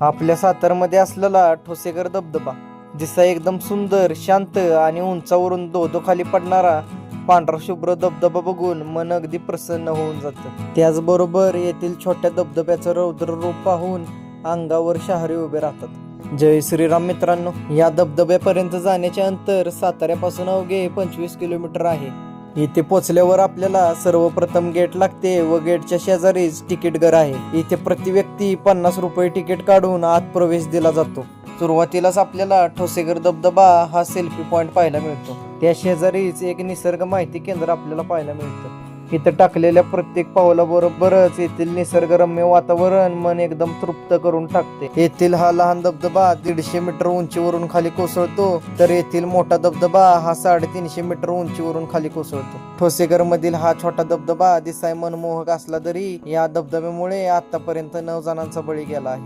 आपल्या सातारमध्ये असलेला ठोसेकर धबधबा दिसा एकदम सुंदर शांत आणि उंचावरून दोदोखाली खाली पडणारा पांढरा शुभ्र धबधबा बघून मन अगदी प्रसन्न होऊन जातं. त्याचबरोबर येथील छोट्या धबधब्याचं रौद्र रूप पाहून अंगावर शहारे उभे राहतात. जय श्रीराम मित्रांनो या धबधब्यापर्यंत जाण्याचे अंतर साताऱ्यापासून अवघे पंचवीस किलोमीटर आहे. इथे पोचल्यावर आपल्याला सर्वप्रथम गेट लागते व गेटच्या शेजारीच तिकीट घर आहे. इथे प्रति व्यक्ती पन्नास रुपये तिकीट काढून आत प्रवेश दिला जातो. सुरुवातीलाच आपल्याला ठोसेगर धबधबा हा सेल्फी पॉइंट पाहायला मिळतो. त्या शेजारीच एक निसर्ग माहिती केंद्र आपल्याला पाहायला मिळतं. इथं टाकलेल्या प्रत्येक पावलाबरोबरच येथील निसर्गरम्य वातावरण मन एकदम तृप्त करून टाकते. येथील हा लहान धबधबा दीडशे मीटर उंचीवरून खाली कोसळतो तर येथील मोठा धबधबा हा साडेतीनशे मीटर उंचीवरून खाली कोसळतो. ठोसेगर मधील हा छोटा धबधबा दिसाय मनमोहक असला तरी या धबधब्यामुळे आतापर्यंत नऊ जणांचा बळी गेला आहे.